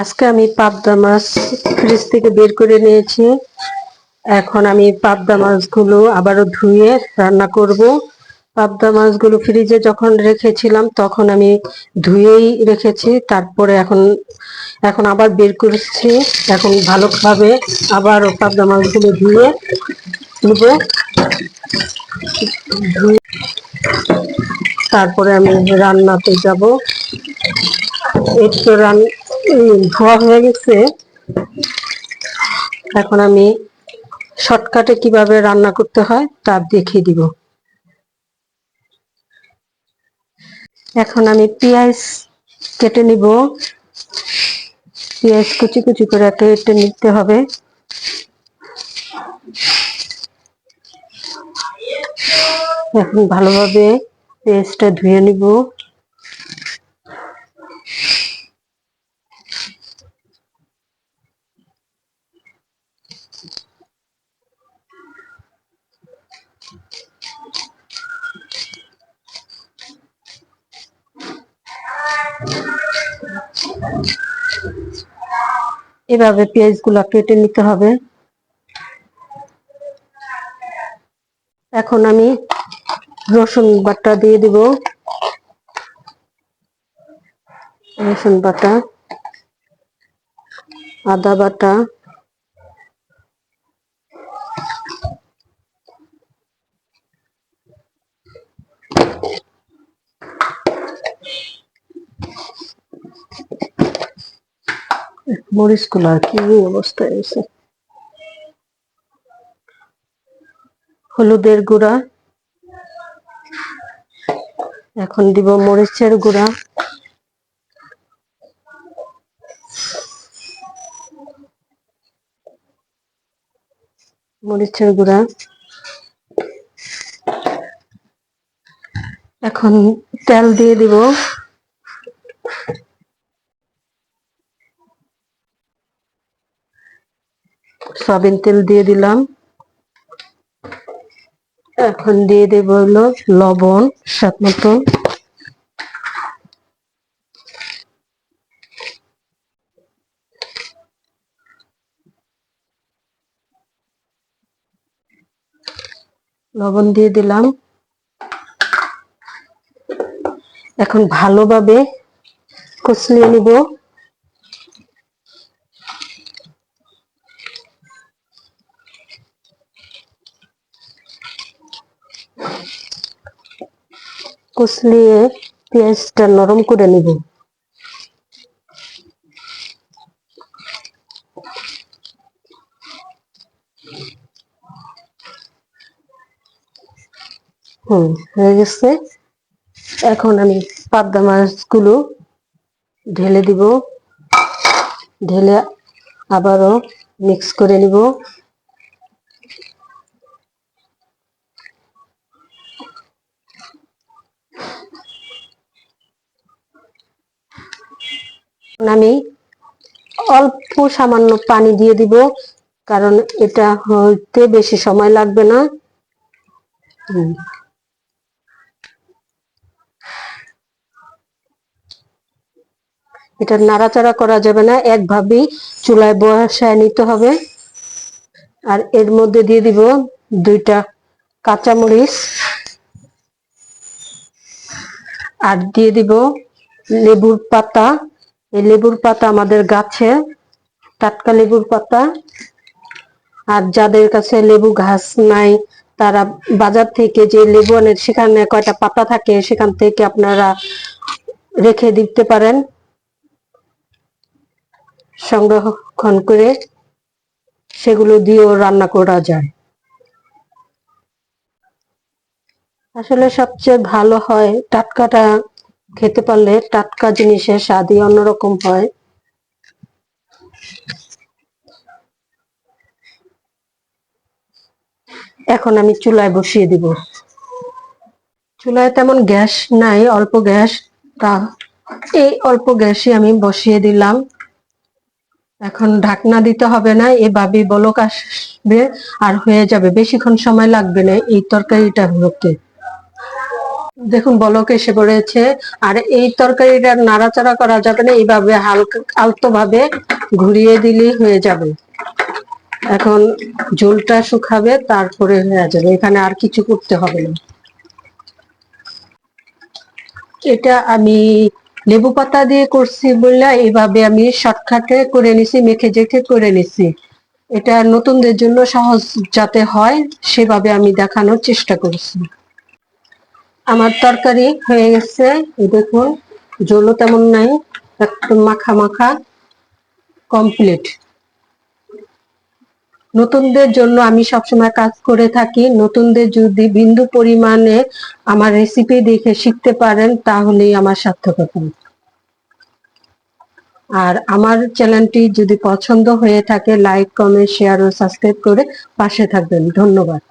আজকে আমি পাবদা মাছ ফ্রিজ থেকে বের করে নিয়েছি। এখন আমি পাবদা মাছগুলো আবারও ধুয়ে রান্না করব। পাবদা মাছগুলো ফ্রিজে যখন রেখেছিলাম তখন আমি ধুয়েই রেখেছি। তারপরে এখন এখন আবার বের করেছি। এখন ভালোভাবে আবার পাবদা মাছগুলো ধুয়ে নেব ধুয়ে তারপরে আমি রান্নাতে যাব। এই তো রান উম, ধোয়া হয়ে গেছে। এখন আমি শর্টকাটে কীভাবে রান্না করতে হয় তা দেখিয়ে দিব। এখন আমি পেঁয়াজ কেটে নিব। পেঁয়াজ কুচি কুচি করে কেটে নিতে হবে। এখন ভালোভাবে পেঁয়াজটা ধুয়ে নিব। এভাবে পেঁয়াজগুলা কেটে নিতে হবে। এখন আমি রসুন বাটা দিয়ে দিব। রসুন বাটা, আদা বাটা মরিচগুলা কি অবস্থায় আছে। হলুদের গুঁড়া। এখন দিব মরিচের গুঁড়া। মরিচের গুঁড়া। এখন তেল দিয়ে দিব। সয়াবিন তেল দিয়ে দিলাম। এখন দিয়ে দেব হলো লবণ স্বাদ মতো। লবণ দিয়ে দিলাম। এখন ভালোভাবে কষলিয়ে নিব। কষলিয়ে পেঁয়াজটা নরম করে নিব। হুম, হয়ে গেছে। এখন আমি পাবদা মাছগুলো ঢেলে দিব। ঢেলে আবারও মিক্স করে নিব। আমি অল্প সামান্য পানি দিয়ে দিব, কারণ এটা হইতে বেশি সময় লাগবে না। এটা নাড়াচাড়া করা যাবে না একভাবেই চুলায় বসায় নিতে হবে। আর এর মধ্যে দিয়ে দিব দুইটা কাঁচামরিচ। আর দিয়ে দিব লেবুর পাতা। এই লেবুর পাতা আমাদের গাছে, টাটকা লেবুর পাতা। আর যাদের কাছে লেবু ঘাস নাই, তারা বাজার থেকে যে লেবু আনে, সেখানে কয়টা পাতা থাকে, সেখান থেকে আপনারা রেখে দিতে পারেন। সংরক্ষণ করে সেগুলো দিয়েও রান্না করা যায়। আসলে সবচেয়ে ভালো হয় টাটকাটা খেতে পারলে টাটকা জিনিসের স্বাদই অন্যরকম হয়। এখন আমি চুলায় বসিয়ে দিব। চুলায় তেমন গ্যাস নাই, অল্প গ্যাস। তা এই অল্প গ্যাসে আমি বসিয়ে দিলাম। এখন ঢাকনা দিতে হবে না এভাবে বলক আসবে আর হয়ে যাবে। বেশিক্ষণ সময় লাগবে না এই তরকারিটা হতে। দেখুন, বলক এসে পড়েছে। আর এই তরকারিটা নাড়াচাড়া করা যাবে না, এইভাবে হালকা আলতো ভাবে ঘুরিয়ে দিলেই হয়ে যাবে। এখন ঝোলটা শুকাবে, তারপরে হয়ে যাবে। এখানে আর কিছু করতে হবে না। এটা আমি লেবু পাতা দিয়ে করছি বললে, এইভাবে আমি শর্টকাটে করে নিছি, মেখে জেখে করে নিছি। এটা নতুনদের জন্য সহজ যাতে হয়, সেভাবে আমি দেখানোর চেষ্টা করছি। আমার তরকারি হয়ে গেছে। দেখুন, জলও তেমন নাই একটু মাখা মাখা কমপ্লিট নতুনদের জন্য আমি সবসময় কাজ করে থাকি। নতুনদের যদি বিন্দু পরিমাণে আমার রেসিপি দেখে শিখতে পারেন, তাহলেই আমার সার্থকতা। আর আমার চ্যানেলটি যদি পছন্দ হয়ে থাকে লাইক কমেন্ট শেয়ার ও সাবস্ক্রাইব করে পাশে থাকবেন। ধন্যবাদ।